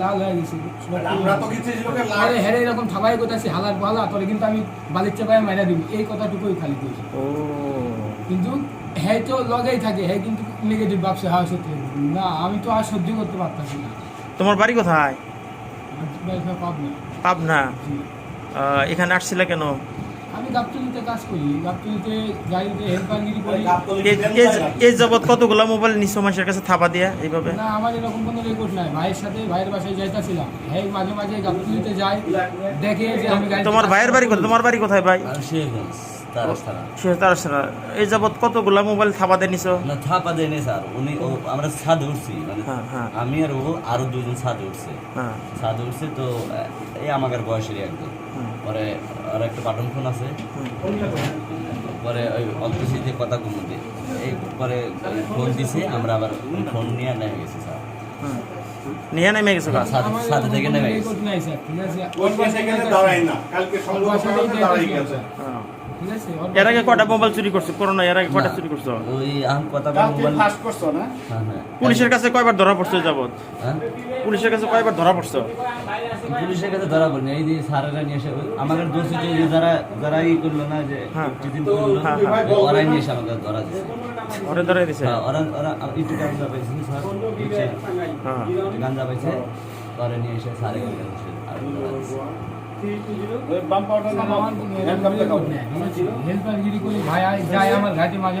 লাল হয়ে গেছে। আমরা তো কিছু এই লোকের লাল আরে হেরে এরকম থাবাই করতেছি হালার পালা তোরে কিন্তু আমি বালির চাপায় মাইরা দিবি। এই কথাটুকুই খালি কইছি। ও। কিন্তু হ্যাঁ তো লগেই থাকে হ্যাঁ কিন্তু নেগেটিভ ভাবছে হ্যাঁ সত্যি। না আমি তো আর সহ্য করতে পারতাছি না। তোমার বাড়ি কোথায়? ব্যবসা পাব না পাবনা। এখানে আসছিলে কেন? আমি গাবতলিতে কাজ করি গাবতলিতে গাড়িতে হেল্পারগিরি করি। এই- কতগুলা মোবাইল নিছো মানুষের কাছে থাপা দিয়া এইভাবে? না আমার এরকম কোনো রেকর্ড নাই। ভাইয়ের সাথে ভাইয়ের বাসায় যাইতাছিলাম। হ্যাঁ মাঝে মাঝে গাবতলিতে যাই দেখে যে আমি তোমার ভাইয়ের বাড়ি কোথায় তোমার বাড়ি কোথায় ভাই। এই যাবৎ কতগুলা মোবাইল থাপা দিয়ে নিছো? না থাপা স্যার। উনি ও আমরা ছাদে উঠছি। মানে হ্যাঁ, হ্যাঁ। আমি আর ও আরও দুজন ছাদে উঠছে। হ্যাঁ। ছাদে উঠছে তো এই আমাদের বয়সেরই একদম পরে আর একটা বাটন ফোন আছে। পরে ওই অল্পসিতে কথা কমতে এই পরে ফোন দিছে আমরা আবার ফোন নিয়ে নেমে গেছি স্যার। নিয়ে নেমে গেছে সাথে- থেকে নেমে গেছে। ঠিক আছে এর আগে কটা মোবাইল চুরি করছ? করোনা এর আগে কটা চুরি করছ? ওই আম কথা মোবাইল ফার্স্ট করছ না? হ্যাঁ হ্যাঁ। পুলিশের কাছে কয়বার ধরা পড়ছো যাবৎ? হ্যাঁ? পুলিশের কাছে কয়বার ধরা পড়ছো? পুলিশের কাছে ধরা পড়নি। এই যে স্যারেরা নিয়ে এসে আমাকে দোষী যে যারা যারা ই করল না যে হ্যাঁ। যেদিন করল। ওরাই নিয়ে এসে আমাকে ধরা দিচ্ছে ওরে ধরে দিছে? হ্যাঁ, ওরা ওরা একটু গাঞ্জা পাইছে স্যার? হ্যাঁ। গাঞ্জা পাইছে ওরা নিয়ে এসে স্যারে করে দিচ্ছে আর বাম পাউডার আমার কোনো এরকম রেকর্ড নেই ঠিক আছে? হেল্পারগিরি করি ভাই আয়- যায় আমার ঘাটে মাঝে মাঝে